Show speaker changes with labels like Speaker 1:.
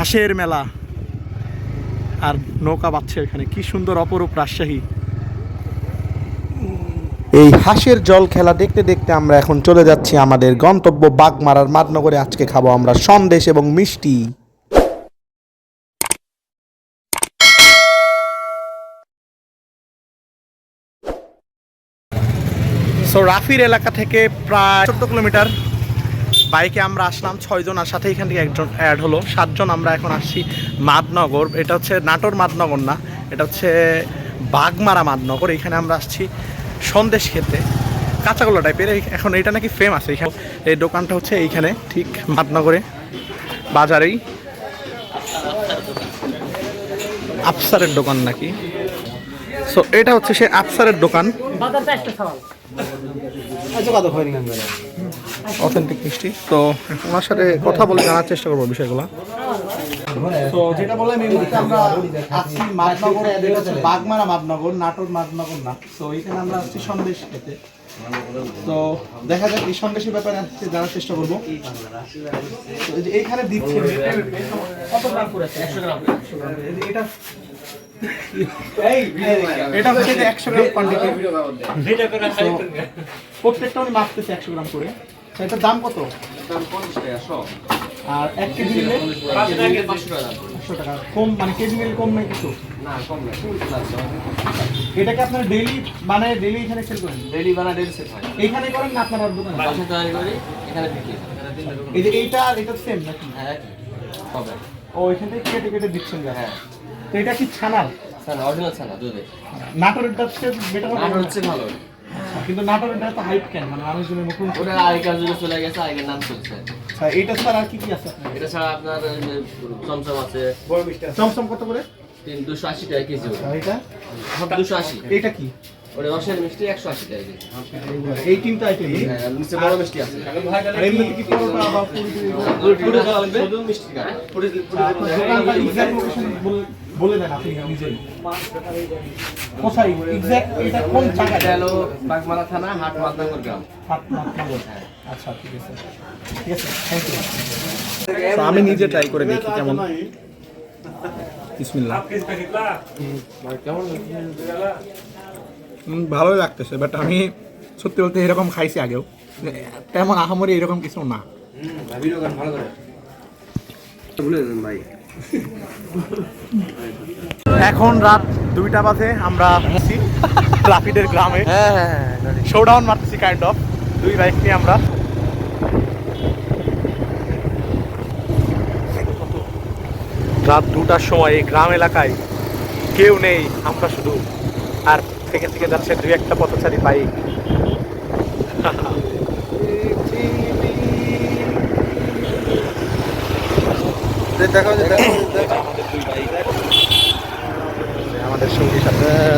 Speaker 1: হাঁসের মেলা আর নৌকা বাচ্ছে এখানে। কি সুন্দর অপরূপ রাজশাহী। এই হাঁসের জল খেলা দেখতে দেখতে আমরা এখন চলে যাচ্ছি আমাদের গন্তব্য বাগমারার মাদনগরে আজকে খাব আমরা সন্দেশ এবং মিষ্টি। সো রাফির এলাকা থেকে প্রায় চোদ্দ কিলোমিটার বাইকে আমরা আসলাম ছয়জন আর সাথে এখান থেকে একজন অ্যাড হলো। সাতজন আমরা এখন আসছি মাদনগর। এটা হচ্ছে নাটোর মাদনগর না এটা হচ্ছে বাগমারা মাদনগর। এখানে আমরা আসছি সন্দেশ খেতে। কাঁচাগোলা টাইপের এই- এখন এটা নাকি ফেমাস এইখানে এই দোকানটা হচ্ছে এইখানে ঠিক মাদনগরে বাজারেই। আফসারের দোকান নাকি। সো এটা হচ্ছে সে আফসারের দোকান। অথেন্টিক মিষ্টি। তো ওনার সাথে কথা বলে জানার চেষ্টা করব বিষয়গুলো। তো যেটা বাগমারা নাটোর তো এখানে আমরা সন্দেশ খেতে। তো দেখা যাক সন্দেশের ব্যাপারে আজকে জানার চেষ্টা করব। এটা একশো প্রত্যেকটা উনি মাপতেছে একশো গ্রাম করে। এটার দাম কত? আর এক কেজি নিলে? একশো টাকা কম মানে কেজি নিলে কম নাই কিছু এটাকে আপনার ডেইলি মানে ডেইলি এখানে সেল করেন?
Speaker 2: ডেলি বানা ডেলি সেট হয়।
Speaker 1: এইখানে করেন না আপনার দোকানে?
Speaker 2: বাসা তৈরি করি এখানে বিক্রি। এখানে
Speaker 1: এই যে এইটা আর এটা সেম নাকি?
Speaker 2: হ্যাঁ হবে।
Speaker 1: ও এখান থেকে কেটে কেটে দিচ্ছেন যা
Speaker 2: হ্যাঁ।
Speaker 1: তো এটা কি ছানার
Speaker 2: ছানা অরিজিনাল ছানা দুধে
Speaker 1: নাটোরেরটা বেটার
Speaker 2: আর হচ্ছে ভালো।
Speaker 1: কিন্তু নাটোরেরটা তো হাইট কেন? মানে মানুষজনের নতুন
Speaker 2: ওটা আগেকার যুগে চলে গেছে আগের নাম চলছে।
Speaker 1: আচ্ছা, এইটা ছাড়া আর কি কি আছে
Speaker 2: এটা ছাড়া আপনার চমচম আছে।
Speaker 1: চমচম কত করে?
Speaker 2: তিন দুশো আশি টাকা কেজি
Speaker 1: এটা?
Speaker 2: দুশো আশি।
Speaker 1: এইটা কি?
Speaker 2: ওটা রসের মিষ্টি একশো আশি টাকা কেজি।
Speaker 1: এই তিনটা আইটেম
Speaker 2: হ্যাঁ নিচে বড় মিষ্টি আছে?
Speaker 1: পুরো
Speaker 2: মিষ্টি পুরো
Speaker 1: বলে- দেন আপনি নিজেই। কোথায়? এক্সাক্ট এটা কোন
Speaker 2: হলো বাগমারা থানা হাট মাদনাপুর গ্রাম।
Speaker 1: হাত মাত নগর। আচ্ছা ঠিক আছে। ঠিক আছে থ্যাংক ইউ আমি নিজে ট্রাই করে দেখি কেমন। বিসমিল্লাহ। ভালোই লাগতেছে বাট আমি সত্যি বলতে এরকম খাইছি আগেও। তেমন আহামরি এরকম কিছু না। এখন রাত দুইটা বাজে আমরা আছি রাফিদের গ্রামে।
Speaker 2: হ্যাঁ হ্যাঁ
Speaker 1: শোডাউন মারতেছি কাইন্ড অফ দুই বাইক নিয়ে আমরা। রাত দুটার সময় এই গ্রাম এলাকায় কেউ নেই আমরা শুধু। আর থেকে থেকে যাচ্ছে দুই একটা পথচারী বাইক আমাদের সঙ্গী সাথে।